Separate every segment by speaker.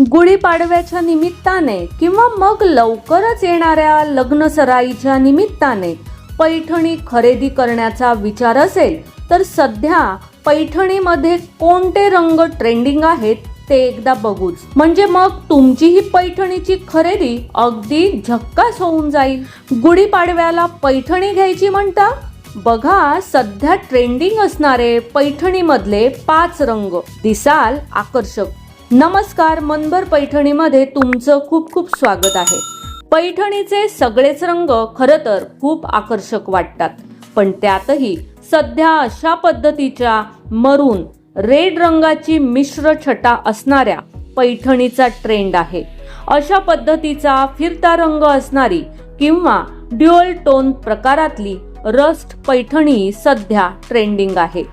Speaker 1: गुढीपाडव्याच्या निमित्ताने किंवा मग लवकरच येणाऱ्या लग्नसराईच्या निमित्ताने पैठणी खरेदी करण्याचा विचार असेल तर सध्या पैठणीमध्ये कोणते रंग ट्रेंडिंग आहेत ते एकदा बघूच. म्हणजे मग तुमची ही पैठणीची खरेदी अगदी झक्कास होऊन जाईल. गुढीपाडव्याला पैठणी घ्यायची म्हणता? बघा सध्या ट्रेंडिंग असणारे पैठणीमधले पाच रंग. दिसाल आकर्षक. नमस्कार मनभर पैठणीमध्ये तुमचं खूप खूप स्वागत आहे. पैठणीचे सगळेच रंग खरं तर खूप आकर्षक वाटतात. पण त्यातही सध्या अशा पद्धतीच्या मरून रेड रंगाची मिश्र छटा असणाऱ्या पैठणीचा ट्रेंड आहे. अशा पद्धतीचा फिरता रंग असणारी किंवा ड्युअल टोन प्रकारातली रस्ट पैठणी सध्या ट्रेंडिंग आहे.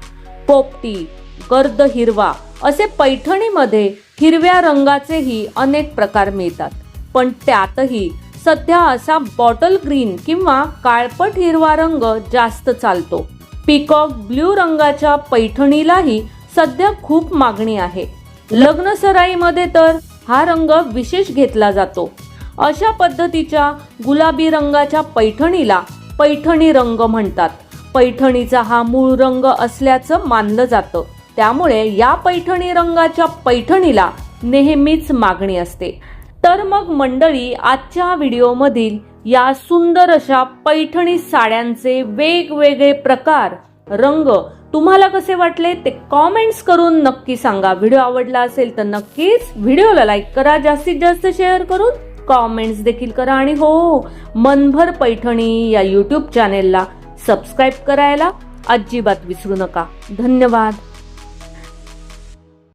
Speaker 1: पोपटी गर्द हिरवा असे पैठणीमध्ये हिरव्या रंगाचेही अनेक प्रकार मिळतात. पण त्यातही सध्या असा बॉटल ग्रीन किंवा काळपट हिरवा रंग जास्त चालतो. पिकॉक ब्ल्यू रंगाच्या पैठणीलाही सध्या खूप मागणी आहे. लग्न सराईमध्ये तर हा रंग विशेष घेतला जातो. अशा पद्धतीच्या गुलाबी रंगाच्या पैठणीला पैठणी रंग म्हणतात. पैठणीचा हा मूळ रंग असल्याचं मानलं जातं. त्यामुळे या पैठणी रंगाच्या पैठणीला नेहमीच मागणी असते. तर मग मंडळी आजच्या व्हिडिओमधील या सुंदर अशा पैठणी साड्यांचे वेगवेगळे प्रकार रंग तुम्हाला कसे वाटले ते कॉमेंट्स करून नक्की सांगा. व्हिडिओ आवडला असेल तर नक्कीच व्हिडिओला लाईक करा जास्तीत जास्त शेअर करून कॉमेंट्स देखील करा आणि हो मनभर पैठणी या यूट्यूब चॅनेलला सबस्क्राईब करायला अजिबात विसरू नका. धन्यवाद.